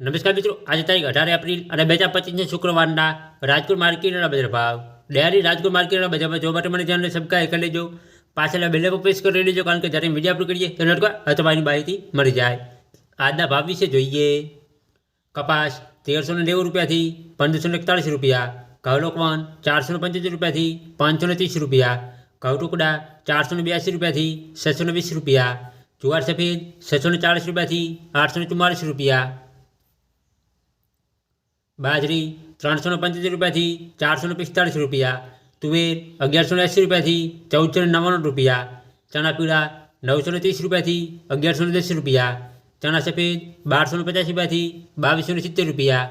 નમસ્કાર મિત્રો આજે તારીખ અઢાર એપ્રિલ અને બે હજાર પચીસને શુક્રવારના રાજકોટ માર્કેટના બજાર ભાવ ડેરી રાજકોટ માર્કેટના બજારમાં જોવા માટે મને ચેનલને સબસ્ક્રાઈબ કરી લેજો પાછળના બેલ પર પ્રેસ કરી લેજો કારણ કે જ્યારે વિડીયો અપલોડ કરીએ તો નોટમાં તમારી માહિતી મળી જાય આજના ભાવ વિશે જોઈએ કપાસ તેરસો ને નેવું રૂપિયાથી પંદરસો ને એકતાળીસ રૂપિયા ઘઉં લોકવન ચારસો ને પંચોતેર રૂપિયાથી પાંચસો ને ત્રીસ રૂપિયા ઘઉં ટુકડા ચારસો ને બ્યાસી રૂપિયાથી છસો ને વીસ રૂપિયા જુવાર સફેદ છસો ને ચાલીસ રૂપિયાથી આઠસો ને ચુમ્માલીસ રૂપિયા બાજરી ત્રણસો ને પંચોતેર રૂપિયાથી ચારસો ને પિસ્તાળીસ રૂપિયા તુવેર અગિયારસો ને એંસી રૂપિયાથી ચૌદસો ને નવ્વાણું રૂપિયા ચણા પીળા નવસો ને ત્રીસ રૂપિયાથી અગિયારસો ને દસ રૂપિયા ચણા સફેદ બારસો ને પચાસ રૂપિયાથી બાવીસો ને સિત્તેર રૂપિયા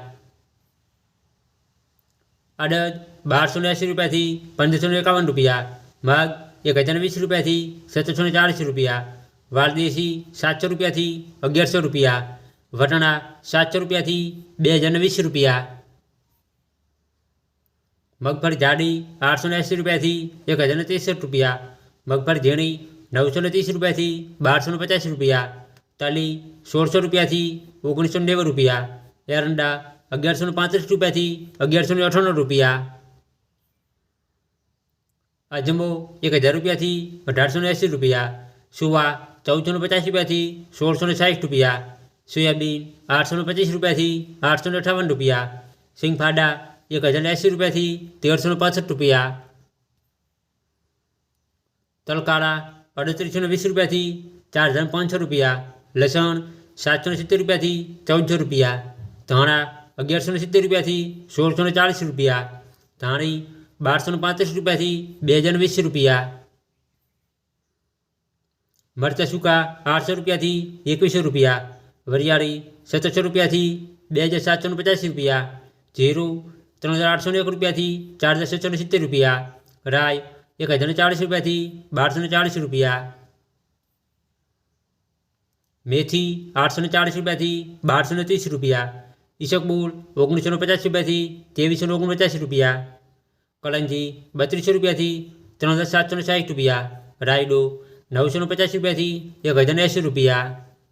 અડદ બારસો ને એંસી રૂપિયાથી પંદરસો ને એકાવન રૂપિયા મગ એક હજાર વીસ રૂપિયાથી સત્તરસો ને ચાલીસ રૂપિયા વાલદેશી સાતસો રૂપિયાથી અગિયારસો રૂપિયા વટાણા સાતસો રૂપિયાથી બે હજાર ને વીસ રૂપિયા મગફળી જાડી આઠસો ને એંસી રૂપિયાથી એક હજાર ને ત્રેસઠ રૂપિયા મગફળી ઝીણી નવસો ને ત્રીસ રૂપિયાથી બારસો ને પચાસ રૂપિયા તલી સોળસો રૂપિયાથી ઓગણીસો ને નેવું રૂપિયા એરંડા અગિયારસો ને પાંત્રીસ રૂપિયાથી અગિયારસો ને અઠ્ઠાણું રૂપિયા અજમો એક હજાર રૂપિયાથી અઢારસો ને એંસી રૂપિયા સુવા ચૌદસો ને પચાસ રૂપિયાથી સોળસો ને સાઠ રૂપિયા સોયાબીન આઠસો ને પચીસ રૂપિયાથી આઠસો ને અઠાવન રૂપિયા સિંગફાડા એક હજાર ને એંસી રૂપિયાથી તેરસો ને પાસઠ રૂપિયા તલકાળા અડત્રીસો ને વીસ રૂપિયાથી ચાર હજાર પાંચસો રૂપિયા લસણ સાતસો ને સિત્તેર રૂપિયાથી ચૌદસો રૂપિયા ધાણા અગિયારસો ને સિત્તેર રૂપિયાથી સોળસો ને ચાલીસ રૂપિયા ધાણી બારસો ને પાંત્રીસ રૂપિયાથી બે હજાર ને વીસ રૂપિયા મરચાં સૂકા આઠસો રૂપિયાથી એકવીસો રૂપિયા વરિયાળી સત્તરસો રૂપિયાથી બે હજાર સાતસો ને પચાસ રૂપિયા જીરું ત્રણ હજાર આઠસો ને એક રૂપિયાથી ચાર હજાર છસો ને સિત્તેર રૂપિયા રાય એક હજાર ને ચાળીસ રૂપિયાથી બારસો ને ચાળીસ રૂપિયા મેથી આઠસો ને ચાળીસ રૂપિયાથી બારસો ને ત્રીસ રૂપિયા ઈસકબુલ ઓગણીસો ને પચાસ રૂપિયાથી ત્રેવીસો ને ઓગણપચાસ રૂપિયા કલંજી બત્રીસો રૂપિયાથી ત્રણ હજાર સાતસો ને સાઠ રૂપિયા રાયડો નવસો ને પચાસ રૂપિયાથી એક હજાર ને એંસી રૂપિયા